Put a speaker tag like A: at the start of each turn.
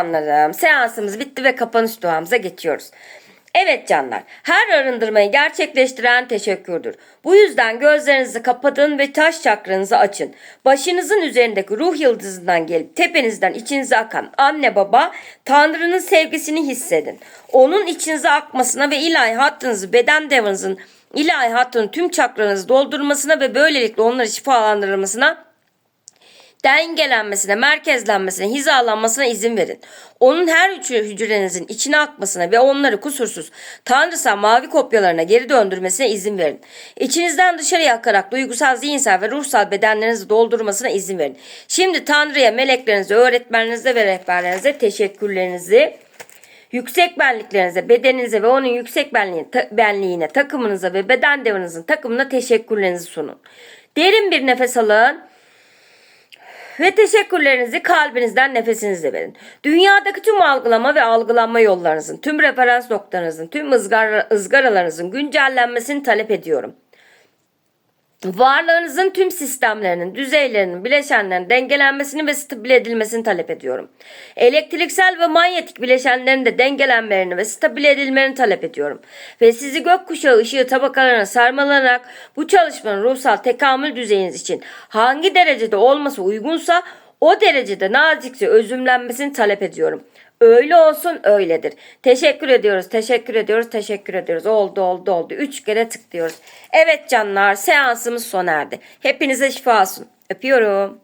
A: Canlarım seansımız bitti ve kapanış duamıza geçiyoruz. Evet canlar her arındırmayı gerçekleştiren teşekkürdür. Bu yüzden gözlerinizi kapatın ve taş çakranızı açın. Başınızın üzerindeki ruh yıldızından gelip tepenizden içinize akan anne baba Tanrı'nın sevgisini hissedin. Onun içinize akmasına ve ilahi hattınızı beden devrinizin ilahi hattının tüm çakranızı doldurmasına ve böylelikle onları şifalandırmasına dengelenmesine, merkezlenmesine, hizalanmasına izin verin. Onun her üç hücrenizin içine akmasına ve onları kusursuz tanrısal mavi kopyalarına geri döndürmesine izin verin. İçinizden dışarıya akarak duygusal, zihinsel ve ruhsal bedenlerinizi doldurmasına izin verin. Şimdi Tanrı'ya, meleklerinize, öğretmenlerinize ve rehberlerinize teşekkürlerinizi yüksek benliklerinize, bedeninize ve onun yüksek benliğine, ta- benliğine, takımınıza ve beden devrinizin takımına teşekkürlerinizi sunun. Derin bir nefes alın. Ve teşekkürlerinizi kalbinizden nefesinizle verin. Dünyadaki tüm algılama ve algılanma yollarınızın, tüm referans noktalarınızın, tüm ızgara, ızgaralarınızın güncellenmesini talep ediyorum. Varlığınızın tüm sistemlerinin, düzeylerinin, bileşenlerin dengelenmesini ve stabil edilmesini talep ediyorum. Elektriksel ve manyetik bileşenlerin de dengelenmelerini ve stabil edilmelerini talep ediyorum. Ve sizi gökkuşağı ışığı tabakalarına sarmalayarak bu çalışmanın ruhsal tekamül düzeyiniz için hangi derecede olması uygunsa o derecede nazikçe özümlenmesini talep ediyorum. Öyle olsun öyledir. Teşekkür ediyoruz, teşekkür ediyoruz, teşekkür ediyoruz. Oldu, oldu, oldu. Üç kere tıklıyoruz. Evet canlar, seansımız sona erdi. Hepinize şifa olsun. Öpüyorum.